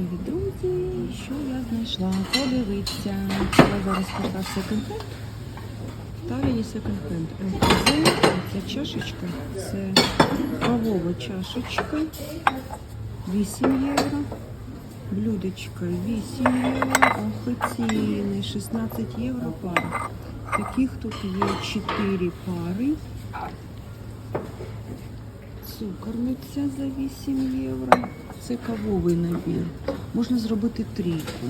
Привіт, друзі! Що я знайшла? Подивіться. Я зараз така секонд-хенд. Є секонд-хенд. Ця чашечка. Це кавова чашечка. 8 євро. Блюдечко 8 євро. Офіційний 16 євро пара. Таких тут є 4 пари. Цукорниця за 8 євро. Це кавовий набір. Можна зробити трійку.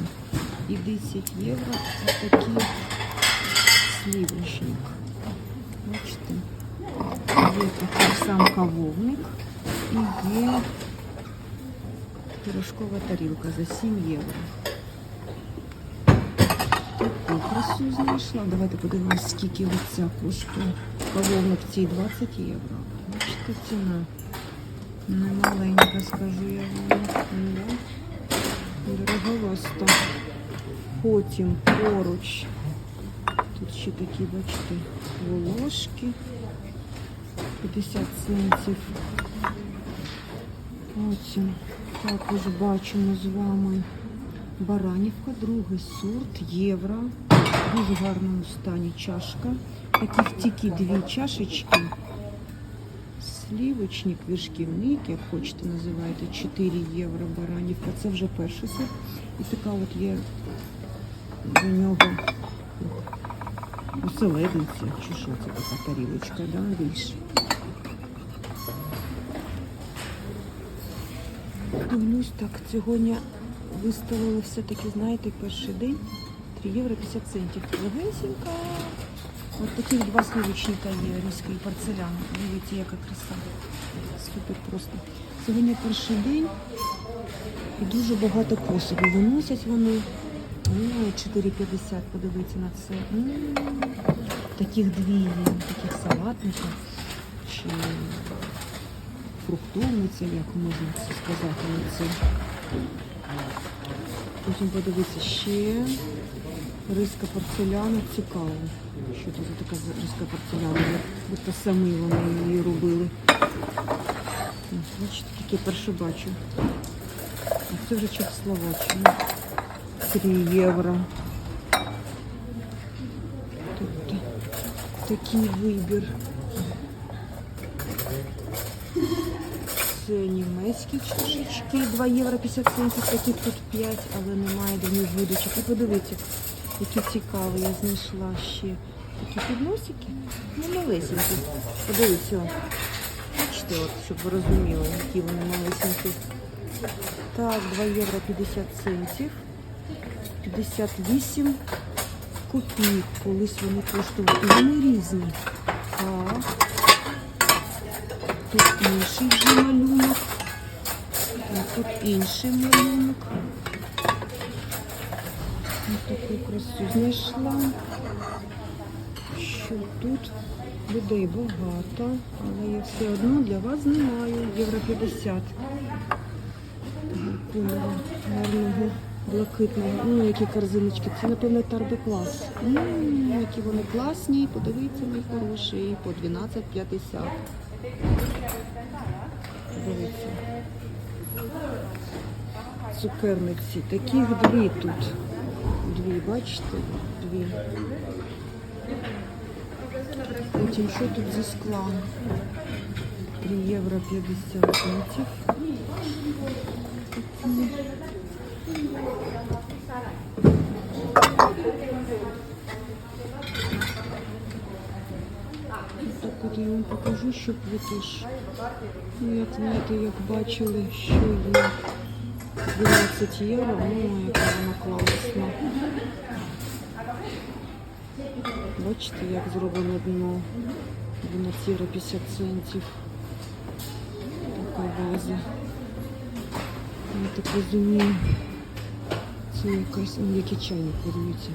І 10 євро такий слівочник. Бачите? Є такий сам кавовник і є пирожкова тарілка за 7 євро. Таку красу знайшла. Давайте подивимось, скільки оця коштує. Кавовник цій 20 євро. Бачите, ціна. Не маленька, скажу я вам. Да? Дороговаста. Потім поруч. Тут ще такі, бачите, волошки. 50 центів. Потім також бачимо з вами Баранівка, другий сорт, євро. В дуже гарному стані чашка. Таких тільки дві чашечки. Слівочник, віршківник, як хочете називаєте, 4 євро баранівка. Це вже перший сорт. І така от є до нього оселедниця, чи що це така тарілочка, да, більше. Дивлюсь, так, сьогодні виставили все-таки, знаєте, перший день 3 євро 50 центів. Легенсінька. Ось таких два сливочника є, різкий порцелян. Дивіться, яка краса. Супер просто. Сьогодні перший день і дуже багато посуду. Виносять вони. 4,50, подивіться на це. Таких дві є, таких салатників. Чи фруктовниця, як можна це сказати на це. Потім подивіться ще риска порцеляна. Цікаво. Що за така риска порцеляна? Як будто самі вони її робили. Бачите, таке перше бачу. А це вже Чехословаччина. 3 євро. Тобто такий вибір. Німецькі чашечки, 2 євро 50 центів, таких тут 5, але немає до них видачок. І подивіться, які цікаві, я знайшла ще такі підносики. Ну, малесенькі. Подивіться. Бачите, от, щоб ви розуміли, які вони малесенькі. Так, 2 євро 50 центів. 58 копійок. Колись вони коштували. І вони різні. Так. Тут інший вже малюнок. Тут інший малюнок. Ось таку красу знайшла. Що тут людей багато, але я все одно для вас знімаю. Євро 50. Такого кольору гарного, блакитного. Ну, які корзиночки. Це, напевно, тарби клас. М, які вони класні. Подивіться, мій хороший. По 12,50. Дивіться. Цукерниці. Таких дві тут. Дві, бачите? Дві. Потім що тут зі скла? 3 євро 50 центів. Так от я вам покажу, ви теж, ну, як знаєте, як бачили, що є 12 євро, ну, яка вона класна. Бачите, як зроблено дно 12 євро 50 центів. Така ваза. Я так розумію, це якась, ну, який чайник, подивіться.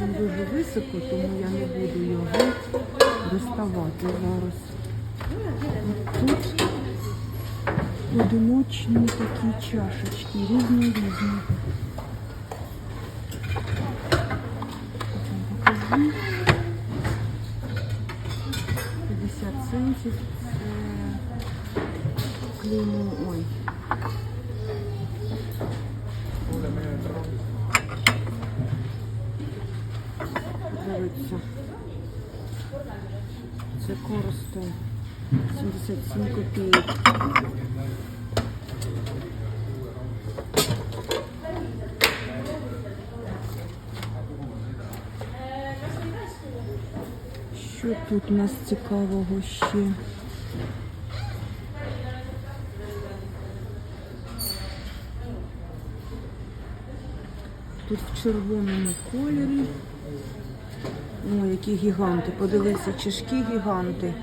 Він дуже високо, тому я не буду його доставати зараз. Тут одиночні такі чашечки, різні-різні. Покажу. 50 центів. Це клеймо, ой, 77 копійок. Що тут у нас цікавого ще? Тут в червоному кольорі. О, які гіганти. Подивіться, чашки гіганти.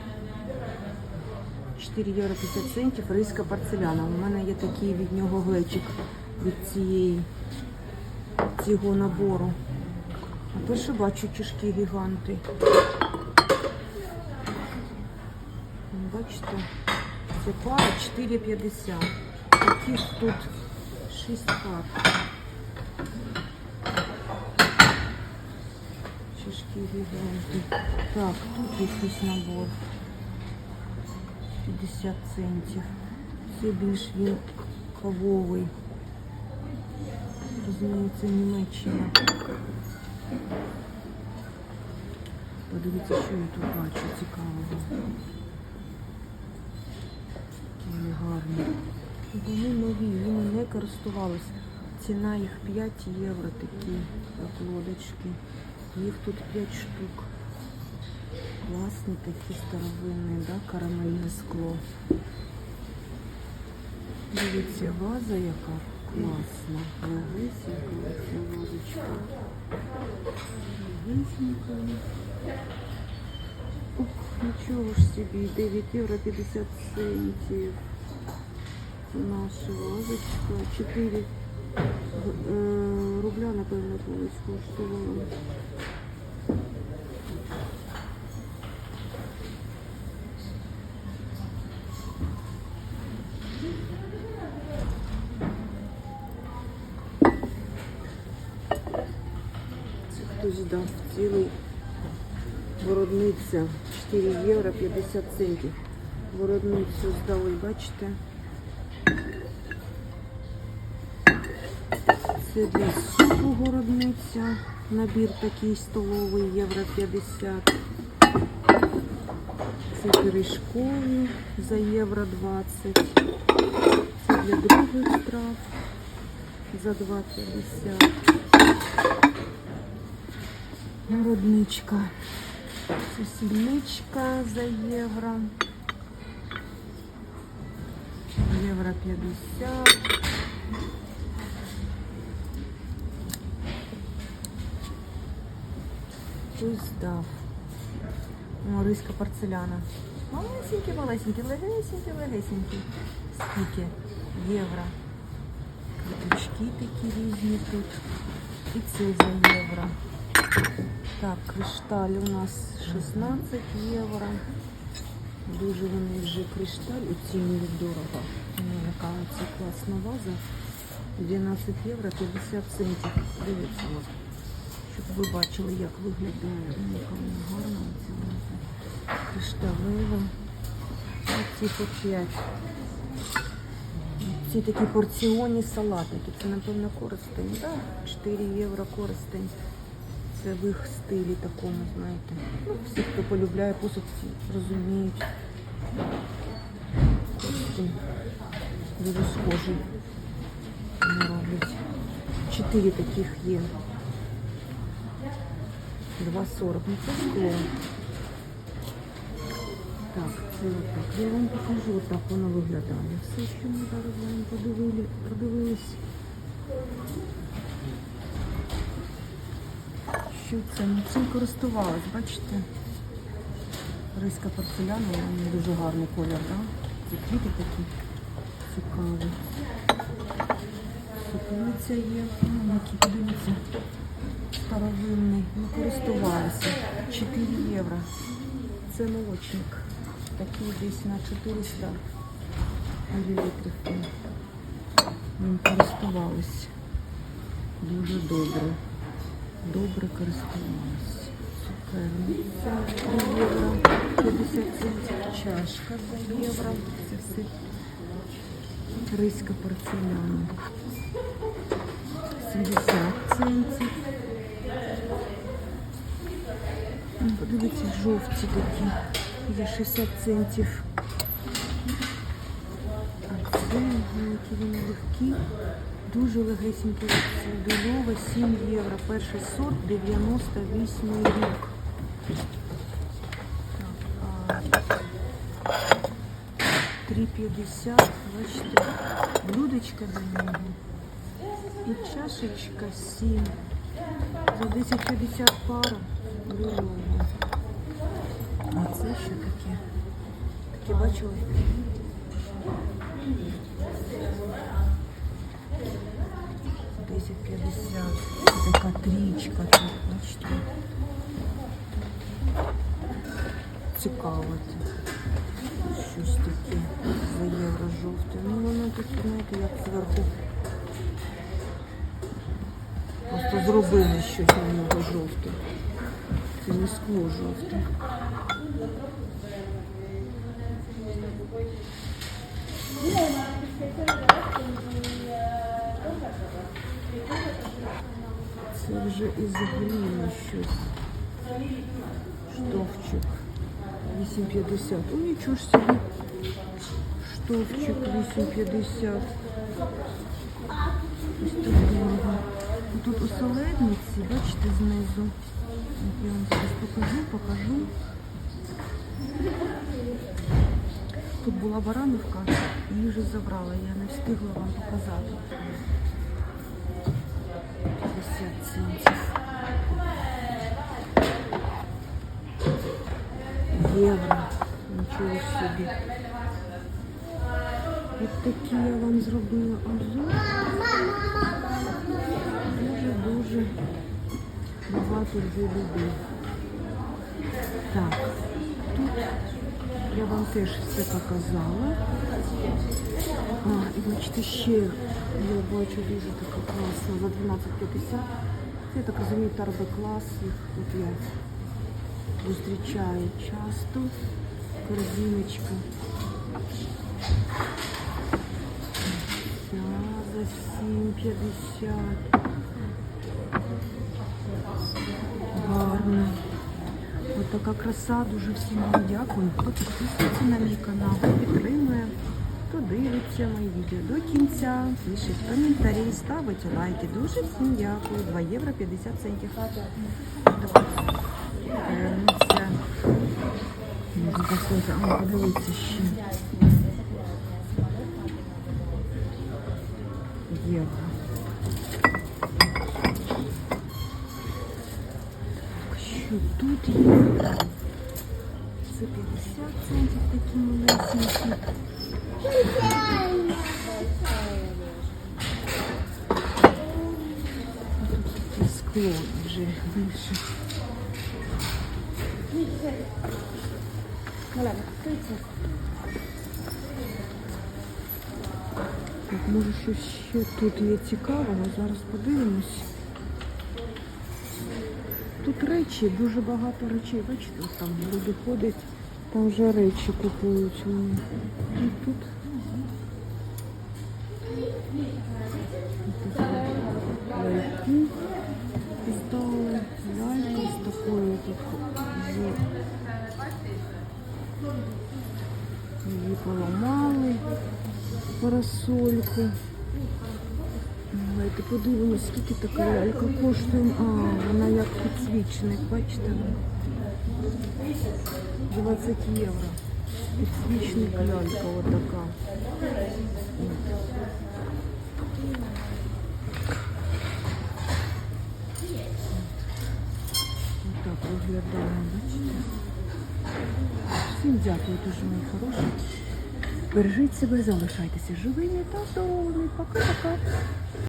4 євро 50 центів, ризька порцеляна. У мене є такий від нього глечик від цієї цього набору. А перше бачу чашки гіганти. Бачите, це пара 4,50. Таких тут 6 пар. Чашки гіганти. Так, тут якийсь набор. 50 центів. Це більш він кавовий. Розуміється, Німеччина. Подивіться, що я тут бачу цікавого. Вони гарні. Вони нові, вони не користувалися. Ціна їх 5 євро такі, як лодочки. Їх тут 5 штук. Класні такі старовинні, да? карамельне скло. Дивіться, ваза яка класна. Легесенька ця вазочка. Легесенька. Ух, нічого ж собі, 9 євро 50 центів. Це наша вазочка. 4 е, рубля, напевно, колись коштувала. Дав цілий воротниця 4 євро 50 центів. Воротницю здали, бачите? Це для супу городниця. Набір такий столовий, євро 50. Це пиріжкові за євро 20. Це для других страв за 2,50. Городничка. Це сільничка за євро. Євро 50. Хтось здав. О, риська порцеляна. Малесенькі, малесенькі, легесенькі, легесенькі. Скільки? Євро. Квіточки такі різні тут. І це за євро. Так, кришталь у нас 16 євро. Дуже вони вже кришталь оцінюють дорого. Ну, яка це класна ваза. 12 євро 50 центів. Дивіться, щоб ви бачили, як виглядає. Яка вона гарна ця ваза. Кришталева. Оці по 5. Ці такі порціонні салатики. Це, напевно, користень. Да? 4 євро користень. Це в їх стилі такому, знаєте. Ну, всі, хто полюбляє посуд, розуміють. Користень. Дуже. Вони роблять. Чотири таких є. 2,40. Ну це скло. Так, це отак. Я вам покажу, отак воно виглядає. Все, що ми зараз з вами подивили, подивились. Що це? Ну, цим користувалась, бачите? Риська порцеляна, вона дуже гарний колір, так? Ці квіти такі цікаві. Супниця є. Ну, які, подивіться, старовинний. Ми користувалися. 4 євро. Це молочник. Такий десь на 400 мілілітрів. Ми користувалися. Дуже добре. Добре користувалися. Цукерниця 3 євро. 50 центів. Чашка за євро. Це все риська порцеляна. 70 центів. Подивіться, жовті такі. є 60 центів. А це які вони легкі. Дуже легесенькі. Це Більова 7 євро. Перший сорт 98 рік. Так, а 3,50. Бачите, блюдечко до нього. І чашечка 7. За 10,50 пара. Більова. А це що таке? Таке бачили? Десять п'ятдесят. Така трічка тут, бачите. Цікаво це. Щось таке за євро жовте. Ну воно тут, знаєте, як зверху. Просто зробили щось на нього жовте. Це не скло жовте. Це вже із гліни щось. Штовчик. 8,50. Ну нічого ж собі. Штовчик 8,50. Ось так дорого. Тут у соледниці, бачите, знизу. Я вам зараз покажу, покажу. Тут була барановка, її вже забрала, я не встигла вам показати. Євро. Нічого собі. Ось такі я вам зробила обзор. Дуже-дуже багато вже людей. Так, тут я вам теж все показала. А, і бачите, ще я бачу дуже така класна за 12,50. Це, так розумію, тарби клас. Їх тут я зустрічаю часто. Корзиночка. Ця за 7,50. Гарно. Ось така краса. Дуже всім вам дякую. Хто підписується на мій канал, підтримує, хто дивиться мої відео до кінця. Пишіть коментарі, ставить лайки. Дуже всім дякую. 2 євро 50 центів. Вернуться. Можна послухати. А, подивіться ще. Євро. Так, що тут є? Це 50 центів такі малесенькі. А тут таке скло вже більше. Так, може щось ще тут є цікавого, зараз подивимось. Тут речі, дуже багато речей. Бачите, там люди ходять, там вже речі купують. І тут. Тут ляльки з такою тут з її поламали парасольку. Давайте подивимось, скільки така лялька коштує. А, вона як підсвічник, бачите? 20 євро. Підсвічник лялька отака. Отак виглядає, бачите? Всім дякую дуже, мої хороші. Бережіть себе, залишайтеся живими та здоровими. Пока-пока.